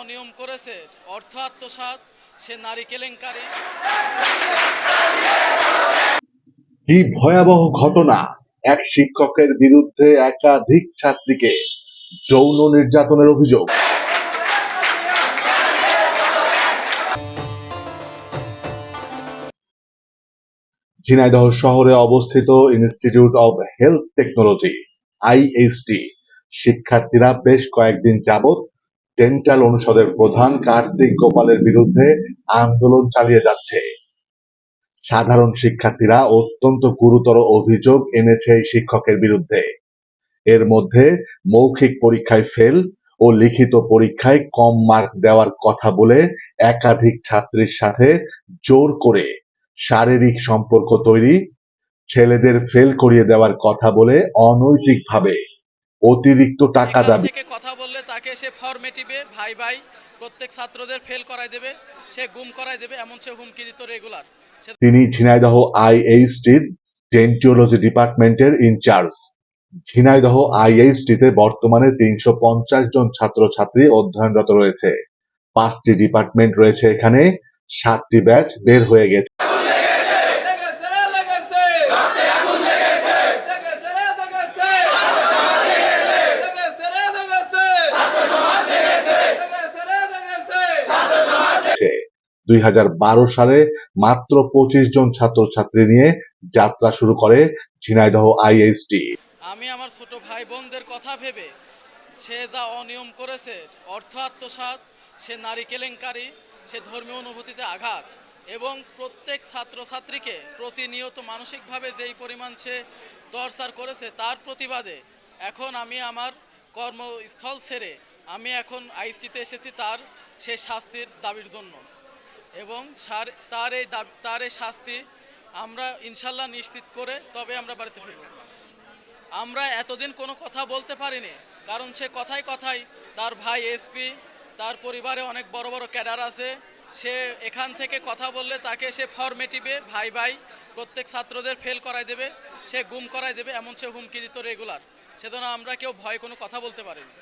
অনিয়ম করেছে, অর্থ আত্মসাৎ, সে নারী কেলেঙ্কারি। কি ভয়াবহ ঘটনা! এক শিক্ষকের বিরুদ্ধে একাধিক ছাত্রীকে যৌন নির্যাতনের অভিযোগ। ঝিনাইদহ শহরে অবস্থিত institute of health technology IST শিক্ষার্থীরা বেশ কয়েকদিন যাবৎ ডেন্টাল অনুষদের প্রধান কার্তিক গোপালের বিরুদ্ধে আন্দোলন চালিয়ে যাচ্ছে। সাধারণ শিক্ষার্থীরা অত্যন্ত গুরুতর অভিযোগ এনেছে এই শিক্ষকের বিরুদ্ধে। এর মধ্যে মৌখিক পরীক্ষায় ফেল ও লিখিত পরীক্ষায় কম মার্ক দেওয়ার কথা বলে একাধিক ছাত্রীর সাথে জোর করে শারীরিক সম্পর্ক তৈরি, ছেলেদের ফেল করিয়ে দেওয়ার কথা বলে অনৈতিকভাবে অতিরিক্ত টাকা দাবি। থেকে কথা বললে তাকে সে ফর্মেটিভে ভাই ভাই প্রত্যেক ছাত্রদের ফেল করাই দেবে সে গুম করাই দেবে এমন সে হুমকি দিত রেগুলার তিনি ঝিনাইদহ আইএইচটির ডেন্টিওলজি ডিপার্টমেন্টের ইনচার্জ ঝিনাইদহ আইএইচটিতে বর্তমানে তিনশো পঞ্চাশ জন ছাত্রছাত্রী অধ্যয়নরত রয়েছে। পাঁচটি ডিপার্টমেন্ট রয়েছে এখানে সাতটি ব্যাচ বের হয়ে গেছে। দুই হাজার বারো সালে মাত্র পঁচিশ জন ছাত্রছাত্রী নিয়ে যাত্রা শুরু করে ঝিনাইদহ আইএসটি। আমি আমার ছোট ভাই বোনদের কথা ভেবে সে যা অনিয়ম করেছে, অর্থ আত্মসাৎ, সে নারী কেলেঙ্কারি, সে ধর্মীয় অনুভূতিতে আঘাত এবং প্রত্যেক ছাত্রছাত্রীকে প্রতিনিয়ত মানসিকভাবে যেই পরিমাণ সে টর্চার করেছে তার প্রতিবাদে এখন আমি আমার কর্মস্থল ছেড়ে আমি এখন আইসটিতে এসেছি তার সে শাস্তির দাবির জন্য। এবং তার এই তার এই শাস্তি আমরা ইনশাল্লাহ নিশ্চিত করে তবে আমরা বাড়িতে ফিরব। আমরা এতদিন কোনো কথা বলতে পারিনি, কারণ সে কথায় কথায় তার ভাই এসপি তার পরিবারে অনেক বড় বড় ক্যাডার আছে, সে এখান থেকে কথা বললে তাকে সে ফর্মেটিভে ভাই ভাই প্রত্যেক ছাত্রদের ফেল করাই দেবে, সে গুম করাই দেবে, এমন সে হুমকি দিত রেগুলার সেজন্য আমরা কেউ ভয় কোনো কথা বলতে পারিনি।